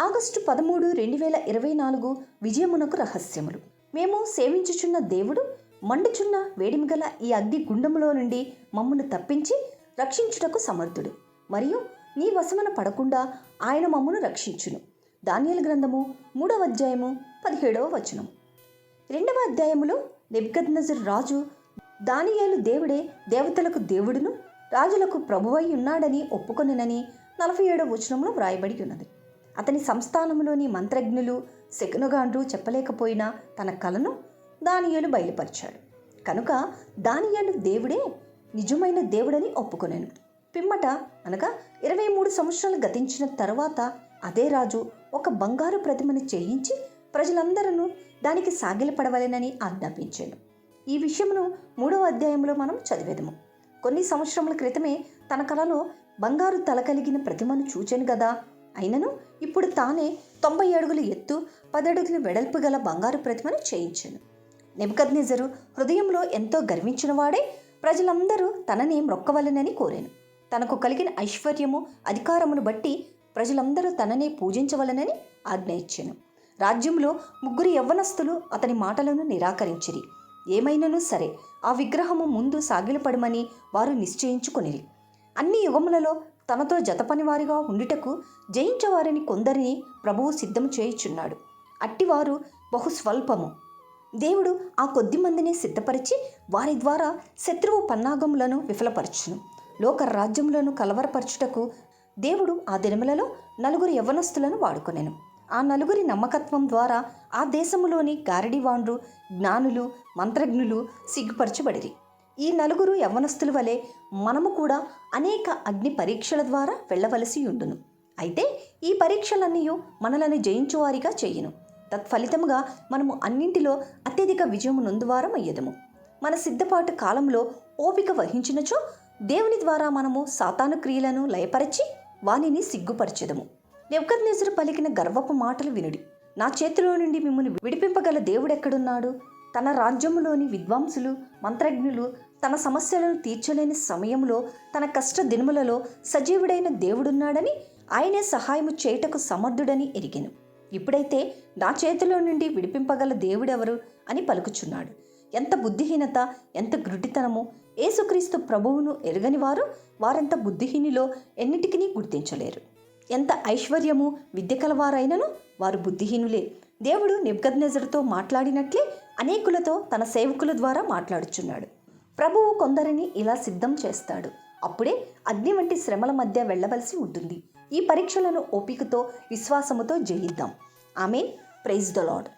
August పదమూడు రెండు వేల ఇరవై నాలుగు విజయమునకు రహస్యములు. మేము సేవించుచున్న దేవుడు మండుచున్న వేడిమిగల ఈ అగ్ని గుండములో నుండి మమ్మను తప్పించి రక్షించుటకు సమర్థుడు. మరియు నీ వశమన పడకుండా ఆయన మమ్మను రక్షించును. ధాన్యాల గ్రంథము మూడవ అధ్యాయము పదిహేడవ వచనం. రెండవ అధ్యాయములో నెబ్కద్నజర్ రాజు దానియేలు దేవుడే దేవతలకు దేవుడును రాజులకు ప్రభువై ఉన్నాడని ఒప్పుకొనినని నలభై ఏడవ వచనంలో వ్రాయబడి ఉన్నది. అతని సంస్థానంలోని మంత్రజ్ఞులు శకునగాండ్రు చెప్పలేకపోయినా తన కలను దానియలు బయలుపరిచాడు. కనుక దానియలు దేవుడే నిజమైన దేవుడని ఒప్పుకొనెను. పిమ్మట అనగా ఇరవై మూడు సంవత్సరాలు గతించిన తర్వాత అదే రాజు ఒక బంగారు ప్రతిమను చేయించి ప్రజలందరూ దానికి సాగిలపడవలెనని ఆజ్ఞాపించాను. ఈ విషయమును మూడవ అధ్యాయంలో మనం చదివేదము. కొన్ని సంవత్సరముల క్రితమే తన కలలో బంగారు తల కలిగిన ప్రతిమను చూచాను కదా అయినను ఇప్పుడు తానే తొంభై అడుగులు ఎత్తు పదడుగుల వెడల్పు గల బంగారు ప్రతిమను చేయించాను. నెబుకద్నెజరు హృదయంలో ఎంతో గర్వించినవాడే ప్రజలందరూ తనని మొక్కవలనని కోరాను. తనకు కలిగిన ఐశ్వర్యము అధికారమును బట్టి ప్రజలందరూ తననే పూజించవలనని ఆజ్ఞ ఇచ్చాను. రాజ్యంలో ముగ్గురు యవ్వనస్తులు అతని మాటలను నిరాకరించిరి. ఏమైనను సరే ఆ విగ్రహము ముందు సాగిలపడమని వారు నిశ్చయించుకొనిరి. అన్ని యుగములలో తనతో జతపనివారిగా ఉండుటకు జయించవారిని కొందరిని ప్రభువు సిద్ధం చేయుచున్నాడు. అట్టివారు బహు స్వల్పము దేవుడు ఆ కొద్ది మందిని సిద్ధపరిచి వారి ద్వారా శత్రువు పన్నాగములను విఫలపరచును. లోక రాజ్యములను కలవరపరచుటకు దేవుడు ఆ దినములలో నలుగురు యవ్వనస్తులను వాడుకొనెను. ఆ నలుగురి నమ్మకత్వం ద్వారా ఆ దేశములోని గారడివాండ్రు జ్ఞానులు మంత్రజ్ఞులు సిగ్గుపరచబడిరి. ఈ నలుగురు యవ్వనస్తుల వలె మనము కూడా అనేక అగ్ని పరీక్షల ద్వారా వెళ్ళవలసి ఉండును. అయితే ఈ పరీక్షలన్నీ మనలను జయించువారిగా చేయును. తత్ఫలితముగా మనము అన్నింటిలో అత్యధిక విజయము నొందువారం అయ్యదము మన సిద్ధపాటు కాలంలో ఓపిక వహించినచో దేవుని ద్వారా మనము సాతాను క్రియలను లయపరచి వానిని సిగ్గుపరచెదము. నెబ్కద్నెజరు పలికిన గర్వపు మాటలు వినుడి. నా చేతిలో నుండి మిమ్మల్ని విడిపింపగల దేవుడెక్కడున్నాడు? తన రాజ్యములోని విద్వాంసులు మంత్రజ్ఞులు తన సమస్యలను తీర్చలేని సమయంలో తన కష్ట దినములలో సజీవుడైన దేవుడున్నాడని ఆయనే సహాయము చేయుటకు సమర్థుడని ఎరిగెను. ఇప్పుడైతే నా చేతిలో నుండి విడిపింపగల దేవుడెవరు అని పలుకుచున్నాడు. ఎంత బుద్ధిహీనత ఎంత గ్రుడ్డితనము ఏసుక్రీస్తు ప్రభువును ఎరగని వారు వారెంత బుద్ధిహీనిలో ఎన్నిటికీ గుర్తించలేరు. ఎంత ఐశ్వర్యము విద్య కలవారైనను వారు బుద్ధిహీనులే. దేవుడు నెబ్గద్నెజర్తో మాట్లాడినట్లే అనేకులతో తన సేవకుల ద్వారా మాట్లాడుచున్నాడు. ప్రభువు కొందరిని ఇలా సిద్ధం చేస్తాడు. అప్పుడే అగ్ని వంటి శ్రమల మధ్య వెళ్ళవలసి ఉంటుంది. ఈ పరీక్షలను ఓపికతో విశ్వాసముతో జయిద్దాం. ఆమెన్. Praise the Lord